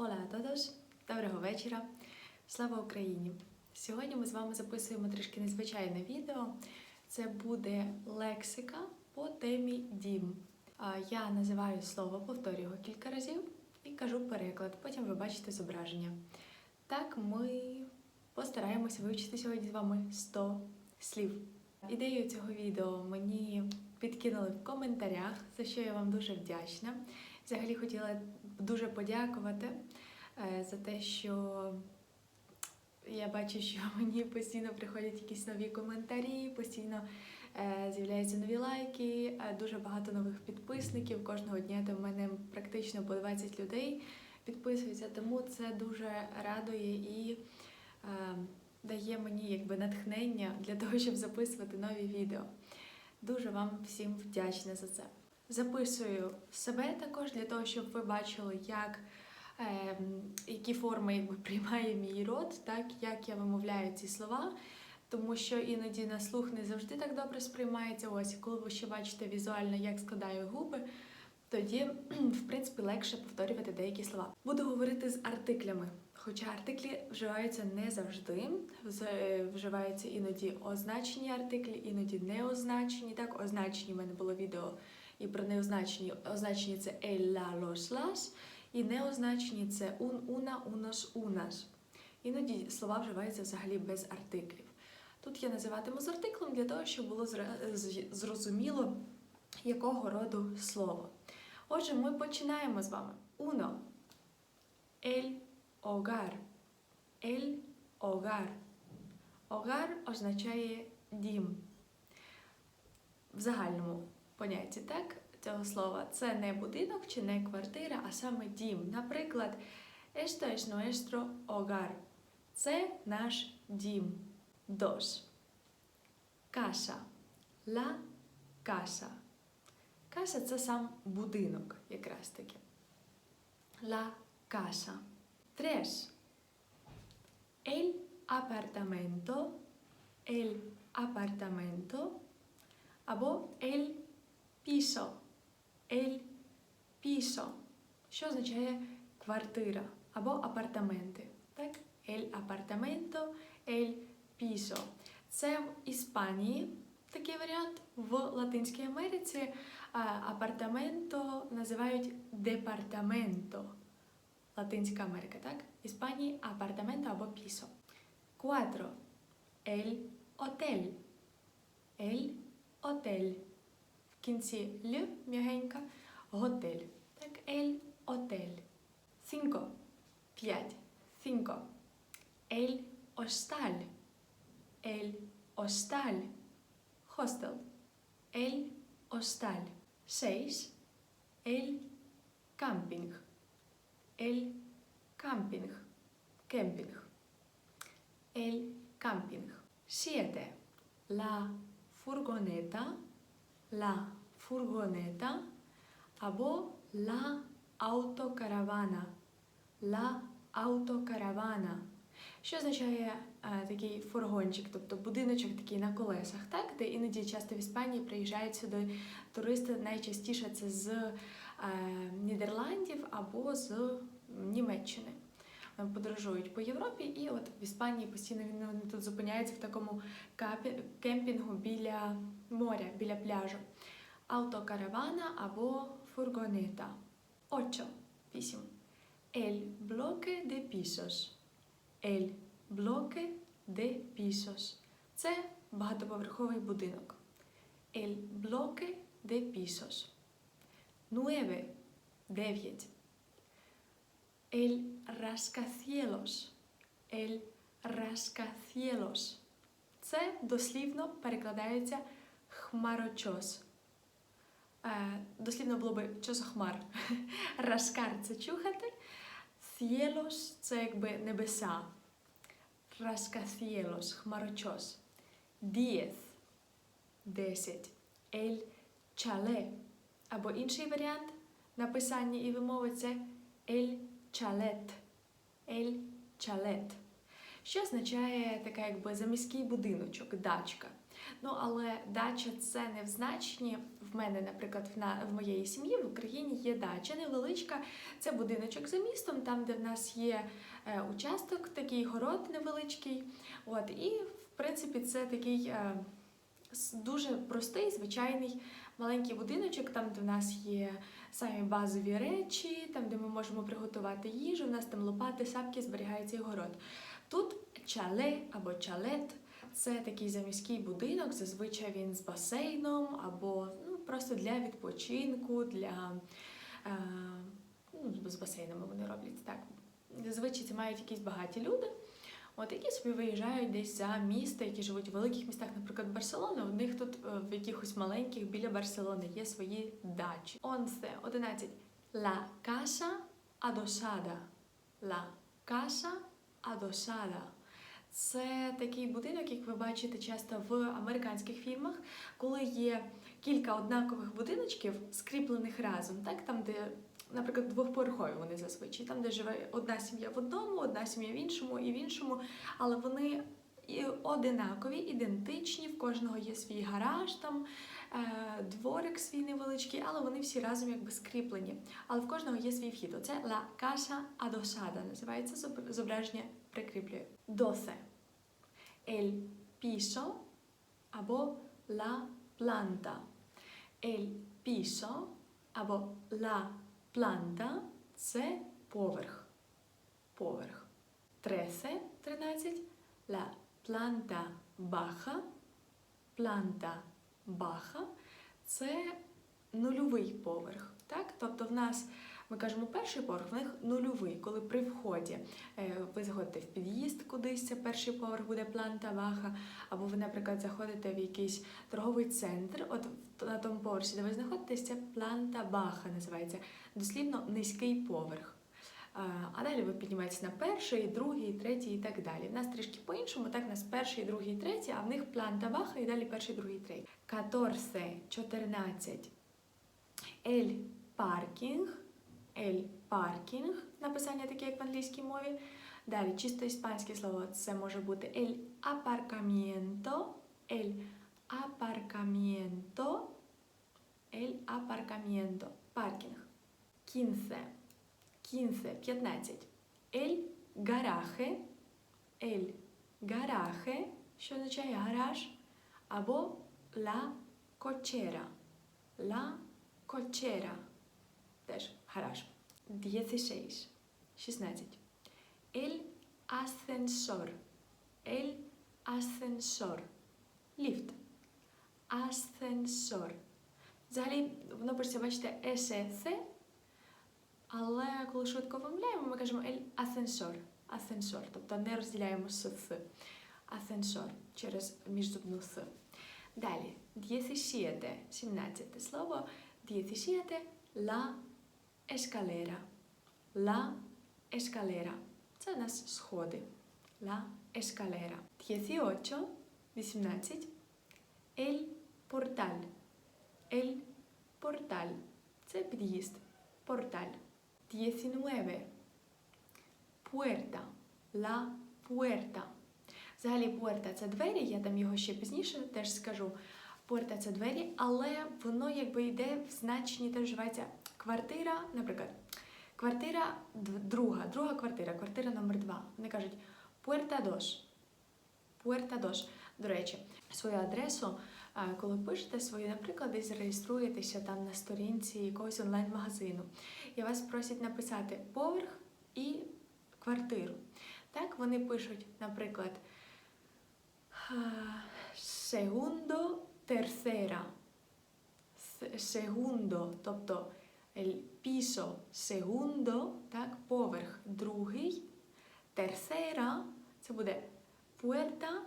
Оля Тодош, доброго вечора. Слава Україні! Сьогодні ми з вами записуємо трішки незвичайне відео. Це буде лексика по темі дім. Я називаю слово, повторюю його кілька разів і кажу переклад. Потім ви бачите зображення. Так ми постараємося вивчити сьогодні з вами 100 слів. Ідею цього відео мені підкинули в коментарях, за що я вам дуже вдячна. Взагалі хотіла дуже подякувати е, за те, що я бачу, що мені постійно приходять якісь нові коментарі, постійно е, з'являються нові лайки, е, дуже багато нових підписників. Кожного дня до мене практично по 20 людей підписуються, тому це дуже радує і дає мені якби натхнення для того, щоб записувати нові відео. Дуже вам всім вдячна за це. Записую себе також для того, щоб ви бачили, як, е, які форми якби, приймає мій рот, так, як я вимовляю ці слова. Тому що іноді на слух не завжди так добре сприймається. Ось, коли ви ще бачите візуально, як складаю губи, тоді, в принципі, легше повторювати деякі слова. Буду говорити з артиклями. Хоча артиклі вживаються не завжди, е, вживаються іноді означені артиклі, іноді неозначені. Так, означені в мене було відео і про неозначені. Означені це el, la, los, las, і неозначені це un, una, unos, unas. Іноді слова вживаються взагалі без артиклів. Тут я називатиму з артиклем для того, щоб було зрозуміло, якого роду слово. Отже, ми починаємо з вами. Uno. El hogar. Hogar означає дім. В загальному понятті так, цього слова це не будинок чи не квартира, а саме дім. Наприклад, esto es nuestro hogar. Це наш дім. Dos. Casa. La casa. Casa це сам будинок, якраз таки. La casa. Tres. El apartamento. El apartamento. Або el piso. El piso. Що означає квартира або апартаменти. Так? El apartamento, el piso. Це в Іспанії такий варіант. В Латинській Америці апартаменто називають департаменто. Латинська Америка, так? Іспанії апартаменто або пісо. Cuatro. El hotel. El hotel. В кінці л м'ягенька готель. Так, el hotel. Cinco. П'ять. Cinco. El hostal. El hostal. Hostel. El hostal. Seis. El camping. El camping. Camping. El camping. Siete. La furgoneta. La furgoneta. Або la autocaravana. La autocaravana. Що означає е, такий фургончик, тобто будиночок такий на колесах, так? Де іноді часто в Іспанії приїжджають сюди туристи, найчастіше це з е, Нідерландів або з Німеччини. Вони подорожують по Європі, і от в Іспанії постійно він- тут зупиняються в такому кемпінгу біля моря, біля пляжу. Автокаравана або фургонета. Очо. Вісім. El bloque de pisos. El bloque de pisos. Це багатоповерховий будинок. El bloque de pisos. Nueve. Дев'ять. El rascacielos. El rascacielos. Це дослівно перекладається хмарочос. Е, Дослівно було би чосохмар. Раскар це чухати. Цєлос це якби небеса. Раскацєлос, хмарочос. Дієс десять. Ель чале. Або інший варіант написання і вимови це ель чалет. Ель чалет. Що означає така якби заміський будиночок, дачка. Ну, але дача це не в значенні. В мене, наприклад, в, на, в моєї сім'ї в Україні є дача невеличка. Це будиночок за містом, там, де в нас є е, участок, такий город невеличкий. От, і, в принципі, це такий е, дуже простий, звичайний маленький будиночок, там, де в нас є самі базові речі, там, де ми можемо приготувати їжу, у нас там лопати, сапки, зберігається і город. Тут чале або чалет. Це такий заміський будинок, зазвичай він з басейном або ну, просто для відпочинку, для е, ну, з басейнами вони роблять так. Зазвичай це мають якісь багаті люди, от, які собі виїжджають десь за місто, які живуть у великих містах, наприклад, Барселона. У них тут е, в якихось маленьких біля Барселони є свої дачі. Онце 11. La casa adosada. La casa adosada. Це такий будинок, як ви бачите часто в американських фільмах, коли є кілька однакових будиночків, скріплених разом, так? Там, де, наприклад, двохповерхові вони зазвичай, там, де живе одна сім'я в одному, одна сім'я в іншому і в іншому, але вони і одинакові, ідентичні, в кожного є свій гараж, там дворик свій невеличкий, але вони всі разом якби скріплені. Але в кожного є свій вхід. Оце La Casa Adosada, називається зображення прикріплює. Досе. El piso або la planta. El piso або la planta – це поверх. Поверх. Тресе 13. La planta baja. Planta baja – це нульовий поверх. Так? Тобто в нас ми кажемо перший поверх, в них нульовий, коли при вході е, ви заходите в під'їзд кудись, це перший поверх буде планта баха, або ви, наприклад, заходите в якийсь торговий центр, от на тому поверсі, де ви знаходитесь, це планта баха називається, дослівно низький поверх. А, далі ви піднімаєтесь на перший, другий, третій і так далі. В нас трішки по-іншому, так, у нас перший, другий, третій, а в них планта баха і далі перший, другий, третій. 14, 14. El parking. El parking. Написання таке, як в англійській мові. Далі, чисто іспанське слово, це може бути el aparcamiento. El aparcamiento. El aparcamiento. Паркінг. 15. 15, 15. El garaje. El garaje, що означає гараж, або la cochera. La cochera. Теж гараж. 16. 16. El ascensor. El ascensor. Ліфт. Ascensor. Взагалі, воно пишеться, бачите, ЕСЕ, але коли швидко вимовляємо, ми кажемо ель асенсор. Асенсор, тобто не розділяємо з «с». Асенсор через міжзубну с. Далі, 17, 17 слово. 17, la escalera. La escalera. Це у нас сходи. La escalera. 18, 18, el portal. El portal. Це під'їзд. Portal. 19. Puerta. La puerta. Взагалі, puerta – це двері, я там його ще пізніше теж скажу. Puerta – це двері, але воно якби йде в значенні, теж вживається квартира, наприклад, квартира друга, друга квартира, квартира номер два. Вони кажуть puerta dos. Puerta dos. До речі, свою адресу, коли пишете свої, наприклад, десь реєструєтеся там на сторінці якогось онлайн-магазину, і вас просять написати поверх і квартиру. Так, вони пишуть, наприклад, segundo, tercera. Segundo, тобто piso segundo, так, поверх другий. Tercera – це буде puerta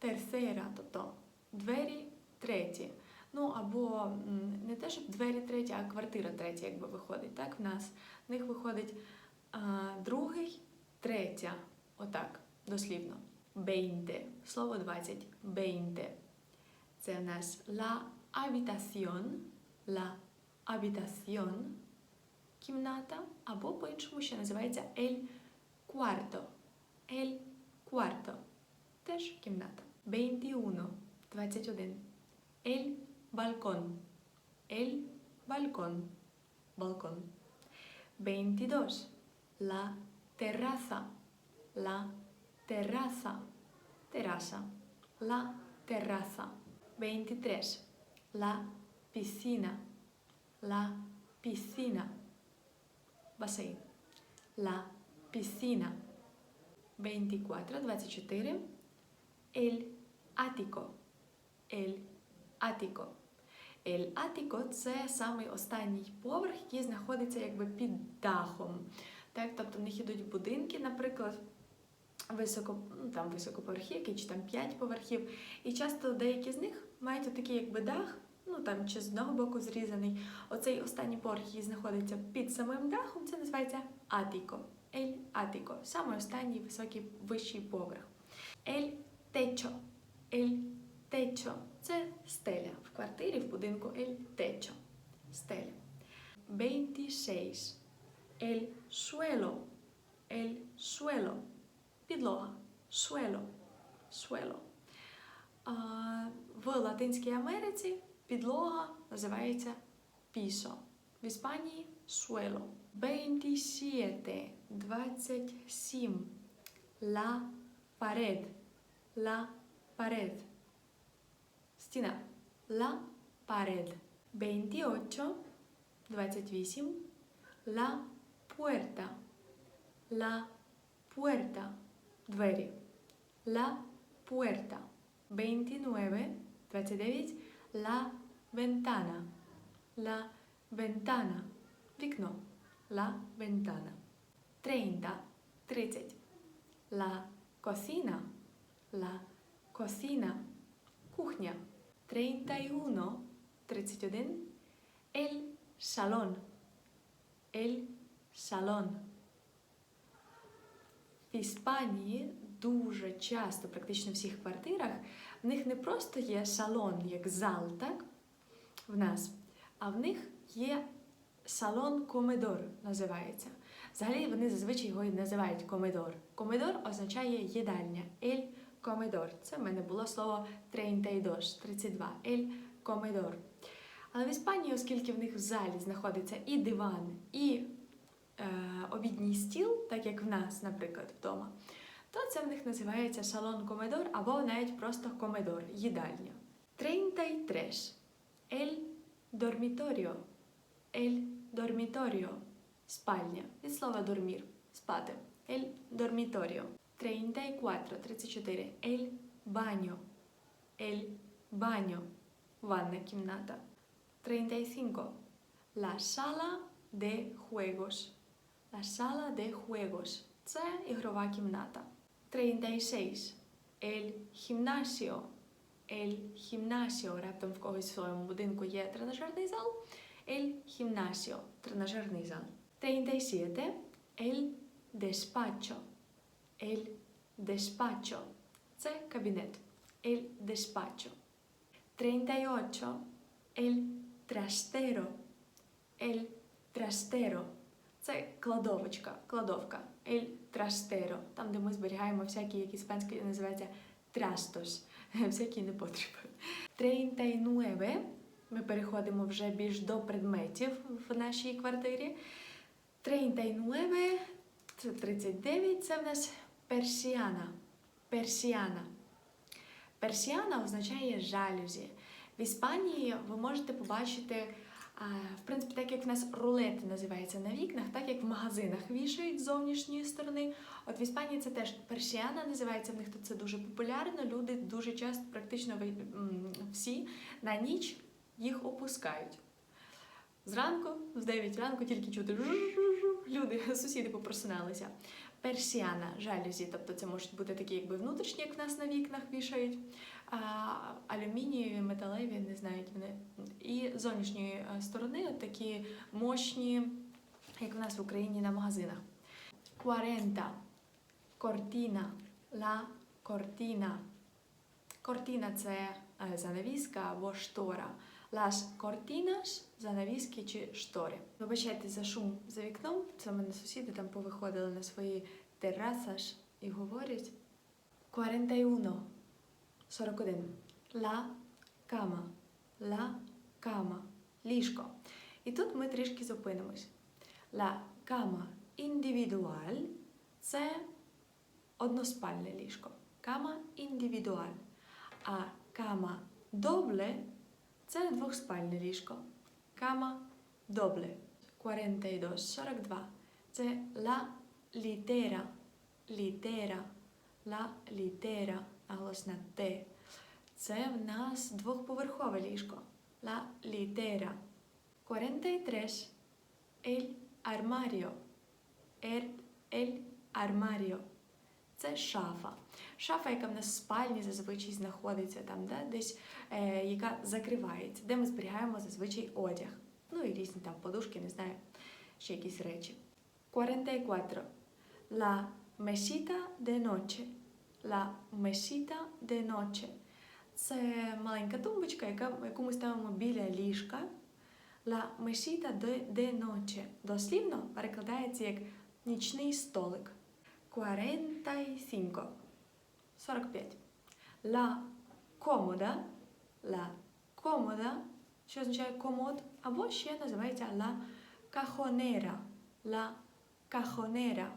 tercera, тобто двері треті. Ну або не те, щоб двері треті, а квартира третя, якби виходить. Так, в нас в них виходить а, другий, третя. Отак, дослівно. Бейнте. Слово 20. Бейнте. Це в нас la habitación, la habitación, кімната, або по-іншому ще називається el cuarto. El cuarto. Теж кімната. 21. 21. El balcón. El balcón. Balcón. 22. La terraza. La terraza. Terraza. La terraza. 23. La piscina. La piscina. Басейн. La piscina. 24, 24. El ático. El ático. El átiко це самий останній поверх, який знаходиться якби під дахом. Так, тобто в них ідуть будинки, наприклад, високо, ну, там високоповерхівки, чи там 5 поверхів. І часто деякі з них мають такий якби дах, ну там чи з одного боку зрізаний. Оцей останній поверх, який знаходиться під самим дахом, це називається атіко. Ель атіко. Саме останній високий вищий поверх. Ель течо. Ель течо. Це стеля. В квартирі, в будинку ель течо. Стеля. 26. El suelo. El suelo. Підлога. Suelo. Suelo. В Латинській Америці підлога називається piso. В Іспанії suelo. 27. 27. La pared. La pared. Стіна. La pared. 28. 28. La puerta. La puerta. Двері. La puerta. 29. 29. La ventana. La ventana. Вікно. La ventana. 30. 30. La cocina. La cocina. Кухня. 31. 31. El salón. El salón. В Іспанії дуже часто, практично в всіх квартирах, в них не просто є салон, як зал, так? В нас, а в них є салон комедор, називається. Взагалі вони зазвичай його і називають комедор. Комедор означає їдальня. Ель комедор. Це в мене було слово 32, 32. Ель комедор. Але в Іспанії, оскільки в них в залі знаходиться і диван, і е, обідній стіл, так як в нас, наприклад, вдома, то це в них називається салон комедор або навіть просто комедор, їдальня. 33. El dormitorio. El dormitorio. Спальня. Від слова дормір. Спати. El dormitorio. 34. 34. El baño. El baño. Ванна кімната. 35. La sala de juegos. La sala de juegos. Це ігрова кімната. 36. El gimnasio. El gimnasio. Раптом в когось в своєму будинку є тренажерний зал. El gimnasio. Тренажерний зал. 37. El despacho. El despacho. Це кабінет. El despacho. 38. El trastero. El trastero. Це кладовочка, кладовка. El trastero. Там, де ми зберігаємо всякі, як іспанською називається трастос. Всякі непотреби. 39. Ми переходимо вже більш до предметів в нашій квартирі. 39. Це 39. Це в нас персіана. Персіана. Персіана означає жалюзі. В Іспанії ви можете побачити, в принципі, так як в нас рулети називаються на вікнах, так як в магазинах вішають з зовнішньої сторони. От в Іспанії це теж персіана називається, в них тут це дуже популярно. Люди дуже часто, практично всі на ніч їх опускають. Зранку, з 9 ранку, тільки чути люди, сусіди попросиналися. Персіана, жалюзі, тобто це можуть бути такі, якби внутрішні, як в нас на вікнах вішають, а, алюмінієві, металеві, не знаю, які вони. І з зовнішньої е, сторони такі мощні, як в нас в Україні на магазинах. 40. Кортіна. Ла кортіна. Кортіна це е, занавіска або штора. Las cortinas – занавіски чи штори. Вибачайте за шум за вікном. Це мене сусіди там повиходили на свої терасаш і говорять. 41. 41. la cama, la cama, ліжко. І тут ми трішки зупинимось. La cama individual – це односпальне ліжко. Кама індивідуаль. А кама добле це двохспальне ліжко. Кама добле. 42, 42. Це la litera. Літера. La litera. Наголос на Т. Це в нас двохповерхове ліжко. La litera. 43. El armario. El, el armario. Це шафа. Шафа, яка в нас в спальні зазвичай знаходиться там, да, десь, е, яка закривається, де ми зберігаємо зазвичай одяг. Ну і різні там подушки, не знаю, ще якісь речі. 44. La mesita de noche. La mesita de noche. Це маленька тумбочка, яка, яку ми ставимо біля ліжка. La mesita de, de noche. Дослівно перекладається як нічний столик. 45. 45. La comoda. La comoda, що означає комод, або ще називається la cajonera. La cajonera.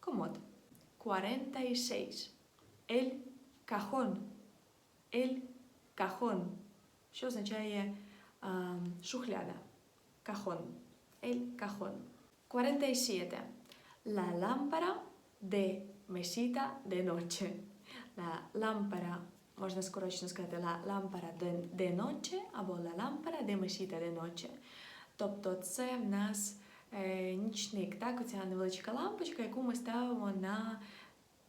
Комод. 46. El cajón. El cajón. Що означає а, шухляда. Кахон. El cajón. 47. La lámpara de mesita de noche. La lámpara, можна скорочено сказати, la lámpara de, de noche або la lámpara de mesita de noche. Тобто це в нас е, нічник, так? Оця невеличка лампочка, яку ми ставимо на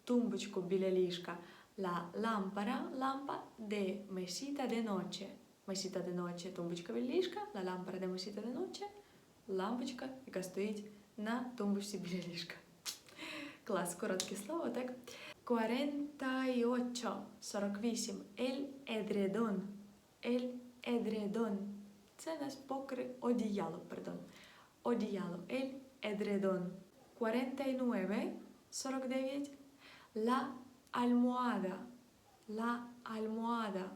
тумбочку біля ліжка. La lámpara, лампа de mesita de noche. Mesita de noche – тумбочка біля ліжка, la lámpara de mesita de noche – лампочка, яка стоїть на тумбочці біля ліжка. Клас, коротке слово, так? 48, 48. El edredón. El edredón. Це наш покри одіяло, пардон. Одіяло. El edredón. 49, 49. La almohada. La almohada.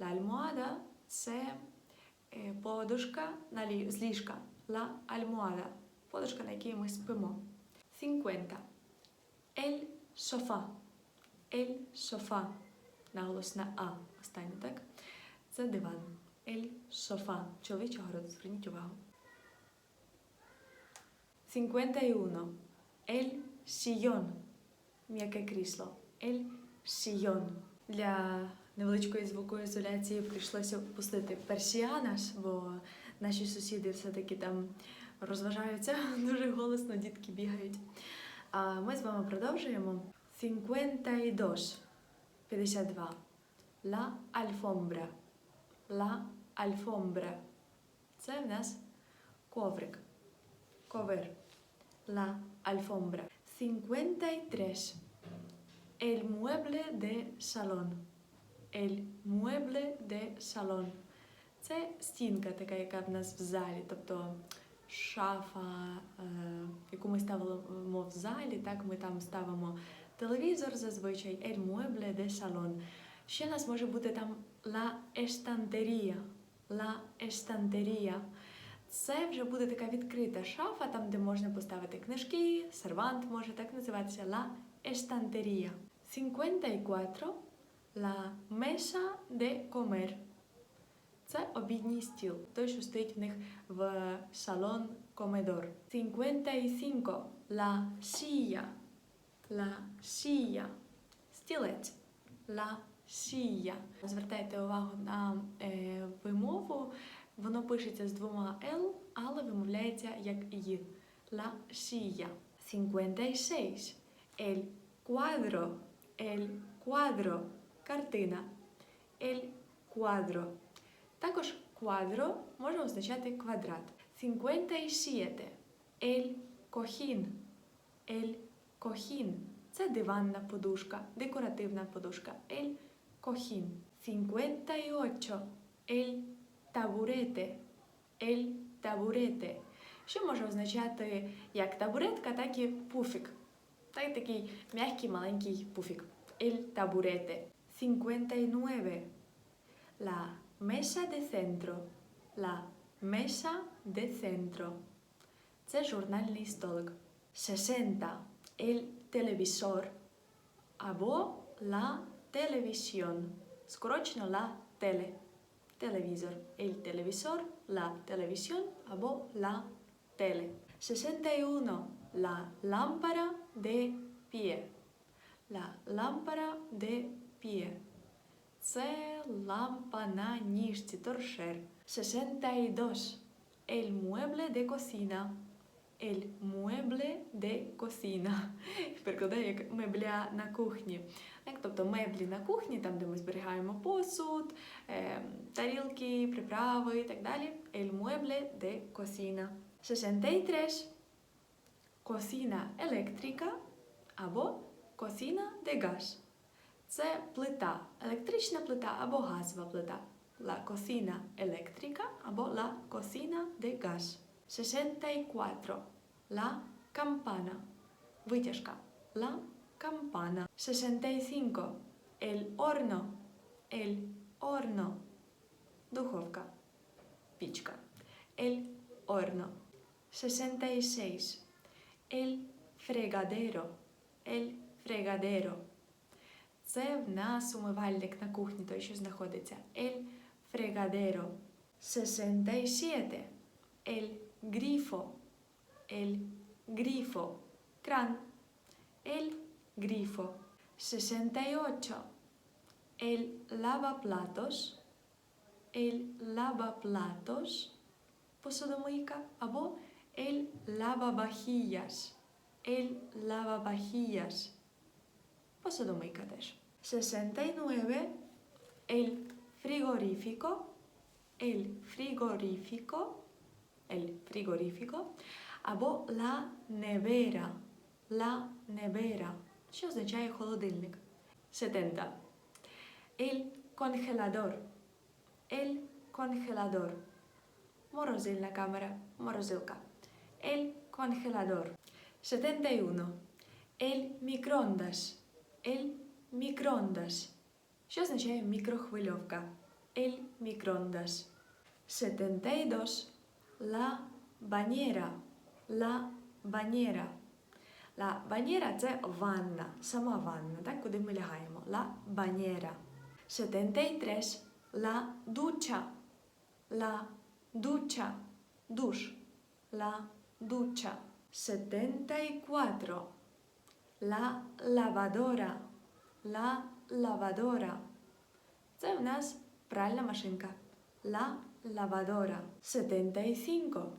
La almohada – це е, подушка на лі... ліжка. La almohada. Подушка, на якій ми спимо. 50. El sofá. El sofá. Наголос на А. Останнє, так? Це диван. El sofá. Чоловічого роду, зверніть увагу. 51. El sillón. М'яке крісло. El sillón. Для невеличкої звукоізоляції прийшлося пустити персіанаш, бо наші сусіди все-таки там розважаються дуже голосно, дітки бігають. А ми з вами продовжуємо. 52. 52. La alfombra. La alfombra. Це в нас коврик. Ковер. La alfombra. 53. El mueble de salón. El mueble de salón. Це стінка така, яка в нас в залі, тобто шафа, е, яку ми ставимо в залі, так ми там ставимо телевізор зазвичай, el mueble de salón. Ще у нас може бути там la estantería. La estantería. Це вже буде така відкрита шафа, там, де можна поставити книжки, сервант може так називатися la estantería. 54. La mesa de comer. Це обідній стіл, той, що стоїть в них в салон комедор. 55. La silla. La silla. Стілець. La silla. Звертайте увагу на е, вимову. Воно пишеться з двома L, але вимовляється як «й». La silla. 56. El cuadro. El cuadro. Картина. El cuadro. Також квадро може означати квадрат. 57. El cojín. El cojín. Це диванна подушка, декоративна подушка. El cojín. 58. El taburete. El taburete. Що може означати як табуретка, так і пуфік. Так, такий м'який маленький пуфік. El taburete. 59. La mesa de centro. La mesa de centro. Це журнальний столик. 60. El televisor або la televisión. Скорочено la tele. Телевізор. El televisor, la televisión або la tele. 61. La lámpara de pie. La lámpara de pie. Це лампа на ніжці, торшер. 62. El mueble de cocina. El mueble de cocina. Перекладаю як мебля на кухні. Тобто меблі на кухні, там, де ми зберігаємо посуд, е, тарілки, приправи і так далі. El mueble de cocina. 63. Cocina електрика або cocina de gas. Це плита, електрична плита або газова плита. La cocina eléctrica або la cocina de gas. 64. La campana. Витяжка. La campana. 65. El horno. El horno. Духовка. Пічка. El horno. 66. El fregadero. El fregadero. Це в нас умивальник на кухні, той, що знаходиться. El fregadero. 67. El grifo. El grifo. Кран. El grifo. 68. El lavaplatos. El lavaplatos. Посудомийка. Або el lavavajillas. El lavavajillas. Посудомийка теж. 69. El frigorífico. El frigorífico. El frigorífico. Або la nevera. La nevera. Що означає холодильник. 70. El congelador. El congelador. Морозильна камера. Морозилка. El congelador. 71. El microondas. El microondas. Що означає мікрохвильовка? El microondas. 72. La bañera. La bañera. La bañera – це ванна, сама ванна, так, куди ми лягаємо. La bañera. 73. La ducha. La ducha. Душ. La ducha. 74. La lavadora. La lavadora. Це в нас пральна машинка. La lavadora. 75.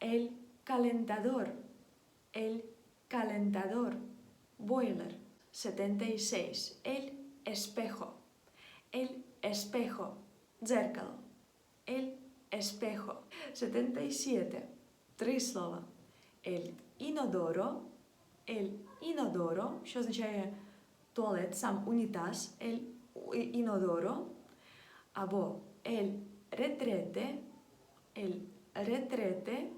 El calentador. El calentador. Boiler. 76. El espejo. El espejo. Дзеркало. El espejo. 77. Три слова. El inodoro. El inodoro, що означає туалет, сам унітаз. El inodoro. Або el retrete. El retrete.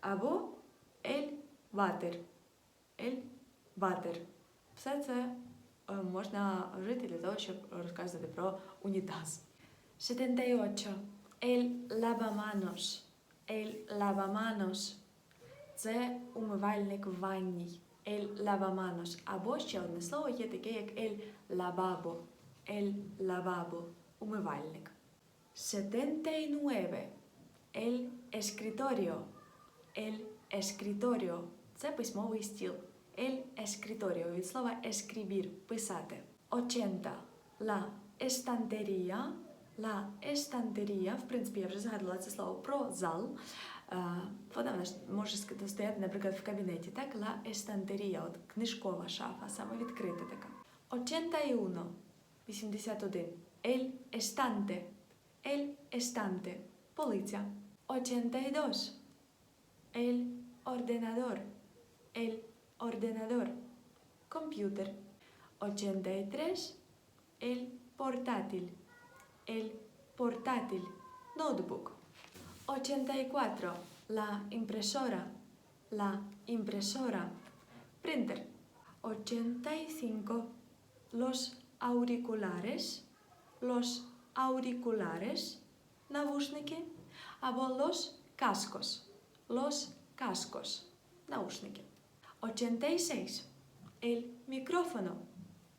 Або el water. El water. Все це можна вжити для того, щоб розказати про унітаз. 78. El lavamanos. El lavamanos. Це умивальник в ванній. El lavamanos. Або ще одне слово є таке, як el lavabo. El lavabo. Умивальник. 79. El escritorio. El escritorio. Це письмовий стіл. El escritorio. Від слова escribir. Писати. 80. La estantería. La estantería. В принципі, я вже згадувала це слово про зал. Е, Вона може стояти, наприклад, в кабінеті. Так, la estantería. От книжкова шафа, саме відкрита така. 81. 81. El estante. El estante. Полиця. 82. El ordenador. El ordenador. Computer. 83. El portátil. El portátil. Notebook. 84. La impresora. La impresora. Printer. 85. Los auriculares, los auriculares, навушники, або los cascos, los cascos, наушники. 86. El micrófono,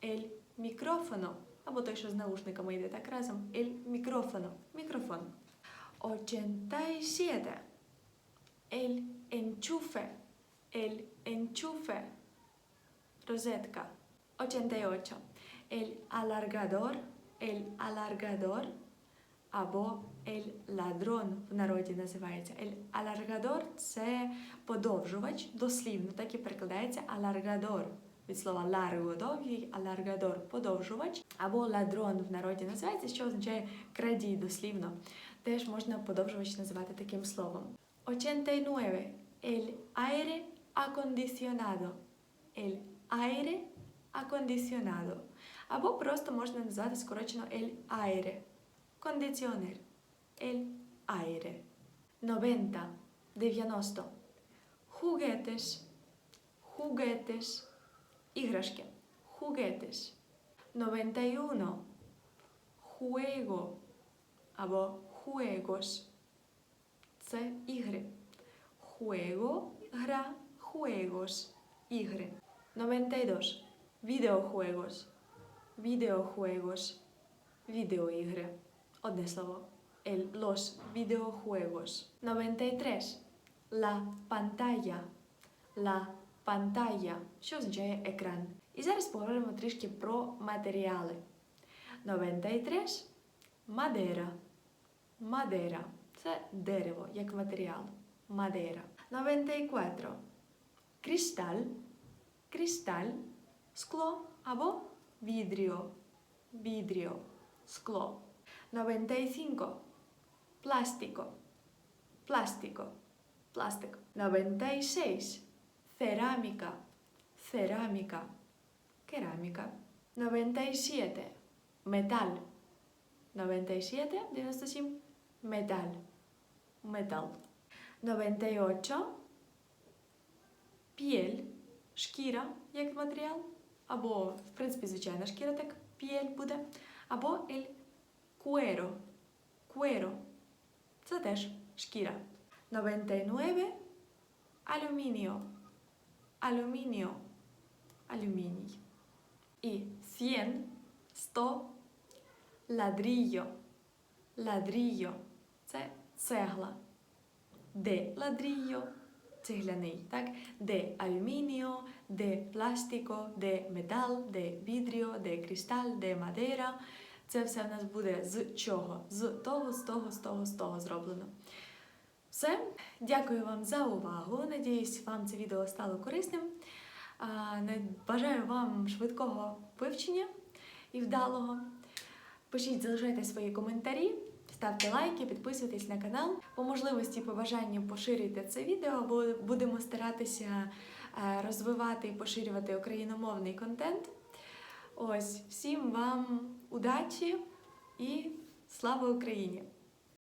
el micrófono, або той, що з наушниками йде так разом, el micrófono, мікрофон. 87. El enchufe, el enchufe, розетка. 88. El alargador, el alargador, або el ladrón в народі називається. El alargador – це подовжувач, дослівно так і перекладається alargador. Від слова largo – довгий, alargador – подовжувач. Або ladrón в народі називається, що означає крадій дослівно. Теж можна подовжувач називати таким словом. 89. El aire acondicionado. El aire acondicionado. Або просто можна назвати скорочено el aire. Кондиціонер. El aire. 90. 90. Juguetes. Juguetes. Іграшки. Juguetes. 91. Juego. Або juegos. Це ігри. Juego – гра, juegos – ігри. 92. Videojuegos. Videojuegos. Відеоігри. Одне слово. El, los videojuegos. 93. La pantalla. La pantalla. Що означає екран. І зараз поговоримо трішки про матеріали. 93. Madera. Madera. Це дерево, як матеріал. Madera. 94. Cristal. Cristal. Скло або vidrio. Vidrio. Скло. 95. Plástico. Plástico. Plástico. 96. Cerámica. Cerámica. Keramika. 97. Metal. 97. 97. Metal. Metal. 98. П'єль. Шкіра як матеріал. Або, в принципі, звичайна шкіра, так п'єль буде. Або el cuero. Cuero. Це теж шкіра. 99. Алюмініо. Алюмініо. Алюміній. І 100. 100. Ladrillo. Ladrillo. Це цегла. Де ladrillo – цегляний, так? Де алюмініо, де пластико, де метал, де відріо, де кристаль, де мадера. Це все в нас буде з чого? З того, з того, з того, з того зроблено. Все. Дякую вам за увагу. Надіюсь, вам це відео стало корисним. Бажаю вам швидкого вивчення і вдалого. Пишіть, залишайте свої коментарі, ставте лайки, підписуйтесь на канал. По можливості, по бажанню поширюйте це відео, бо будемо старатися е, розвивати і поширювати україномовний контент. Ось, всім вам удачі і слава Україні!